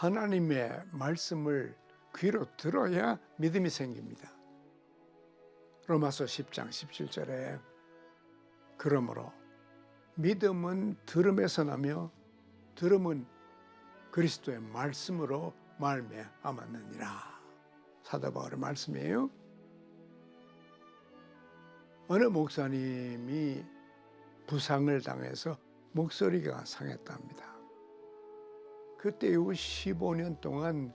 하나님의 말씀을 귀로 들어야 믿음이 생깁니다. 로마서 10장 17절에 그러므로 믿음은 들음에서 나며 들음은 그리스도의 말씀으로 말미암았느니라. 사도 바울의 말씀이에요. 어느 목사님이 부상을 당해서 목소리가 상했답니다. 그때 이후 15년 동안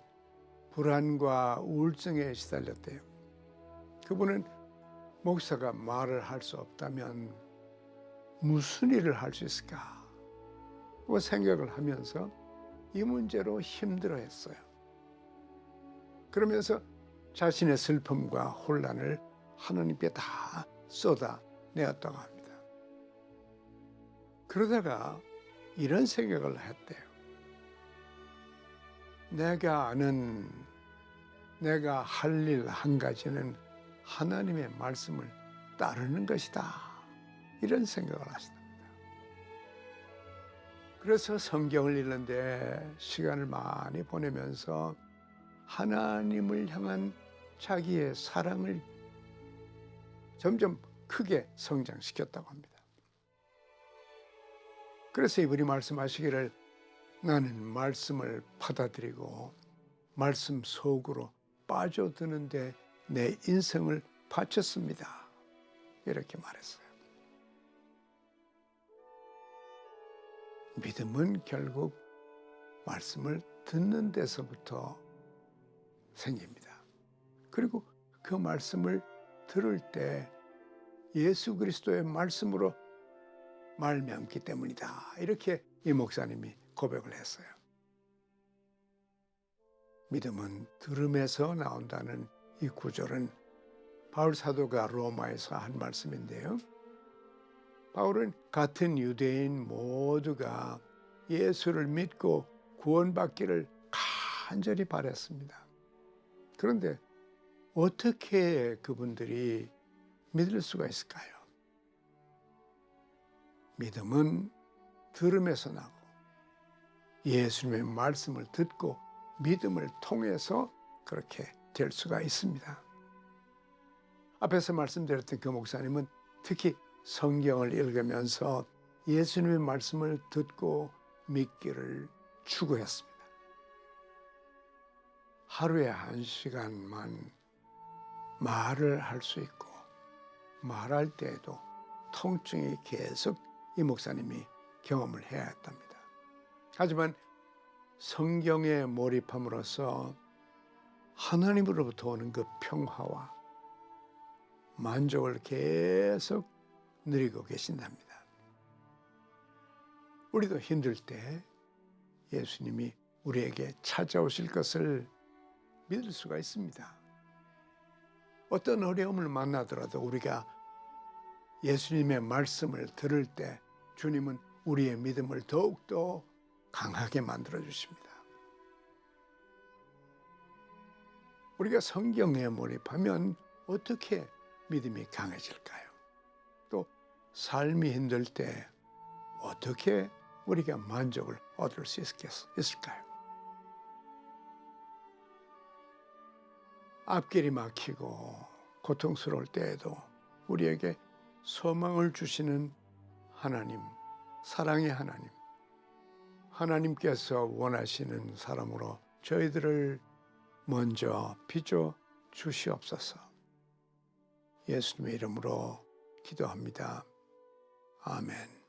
불안과 우울증에 시달렸대요. 그분은 목사가 말을 할 수 없다면 무슨 일을 할 수 있을까? 그 생각을 하면서 이 문제로 힘들어 했어요. 그러면서 자신의 슬픔과 혼란을 하나님께 다 쏟아내었다고 합니다. 그러다가 이런 생각을 했대요. 내가 아는 내가 할 일 한 가지는 하나님의 말씀을 따르는 것이다. 이런 생각을 하시답니다. 그래서 성경을 읽는데 시간을 많이 보내면서 하나님을 향한 자기의 사랑을 점점 크게 성장시켰다고 합니다. 그래서 이분이 말씀하시기를 나는 말씀을 받아들이고 말씀 속으로 빠져드는데 내 인생을 바쳤습니다. 이렇게 말했어요. 믿음은 결국 말씀을 듣는 데서부터 생깁니다. 그리고 그 말씀을 들을 때 예수 그리스도의 말씀으로 말미암기 때문이다. 이렇게 이 목사님이 고백을 했어요. 믿음은 들음에서 나온다는 이 구절은 바울 사도가 로마에서 한 말씀인데요. 바울은 같은 유대인 모두가 예수를 믿고 구원받기를 간절히 바랬습니다. 그런데 어떻게 그분들이 믿을 수가 있을까요? 믿음은 들음에서 나고 예수님의 말씀을 듣고 믿음을 통해서 그렇게 될 수가 있습니다. 앞에서 말씀드렸던 그 목사님은 특히 성경을 읽으면서 예수님의 말씀을 듣고 믿기를 추구했습니다. 하루에 한 시간만 말을 할 수 있고 말할 때에도 통증이 계속 이 목사님이 경험을 해야 했답니다. 하지만 성경에 몰입함으로써 하나님으로부터 오는 그 평화와 만족을 계속 누리고 계신답니다. 우리도 힘들 때 예수님이 우리에게 찾아오실 것을 믿을 수가 있습니다. 어떤 어려움을 만나더라도 우리가 예수님의 말씀을 들을 때 주님은 우리의 믿음을 더욱더 강하게 만들어 주십니다. 우리가 성경에 몰입하면 어떻게 믿음이 강해질까요? 또 삶이 힘들 때 어떻게 우리가 만족을 얻을 수 있을까요? 앞길이 막히고 고통스러울 때에도 우리에게 소망을 주시는 하나님, 사랑의 하나님, 하나님께서 원하시는 사람으로 저희들을 먼저 빚어 주시옵소서. 예수님의 이름으로 기도합니다. 아멘.